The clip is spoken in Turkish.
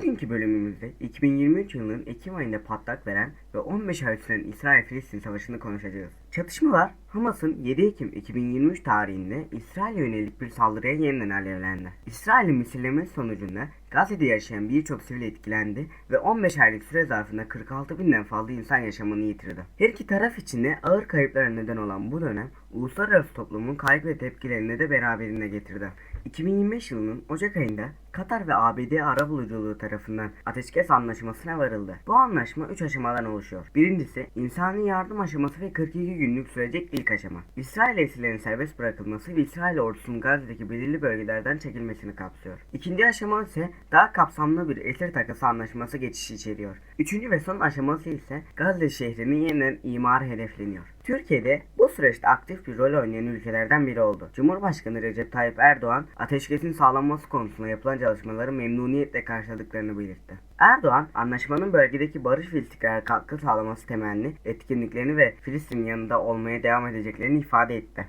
Bugünkü bölümümüzde 2023 yılının Ekim ayında patlak veren ve 15 ay süren İsrail-Filistin savaşını konuşacağız. Çatışmalar Hamas'ın 7 Ekim 2023 tarihinde İsrail'e yönelik bir saldırıya yeniden alevlendi. İsrail'in misillemesi sonucunda Gazze'de yaşayan birçok sivil etkilendi ve 15 aylık süre zarfında 46 binden fazla insan yaşamını yitirdi. Her iki taraf için de ağır kayıplara neden olan bu dönem uluslararası toplumun kaygı ve tepkilerini de beraberinde getirdi. 2025 yılının Ocak ayında Katar ve ABD arabuluculuğu tarafından ateşkes anlaşmasına varıldı. Bu anlaşma 3 aşamadan oluşuyor. Birincisi insani yardım aşaması ve 42 günlük sürecek ilk aşama. İsrail esirlerinin serbest bırakılması ve İsrail ordusunun Gazze'deki belirli bölgelerden çekilmesini kapsıyor. İkinci aşama ise daha kapsamlı bir esir takası anlaşması geçişi içeriyor. Üçüncü ve son aşaması ise Gazze şehrinin yeniden imarı hedefleniyor. Türkiye'de bu süreçte aktif bir rol oynayan ülkelerden biri oldu. Cumhurbaşkanı Recep Tayyip Erdoğan ateşkesin sağlanması konusunda yapılan çalışmaları memnuniyetle karşıladıklarını belirtti. Erdoğan, anlaşmanın bölgedeki barış ve istikrara katkı sağlaması temelli etkinliklerini ve Filistin yanında olmaya devam edeceklerini ifade etti.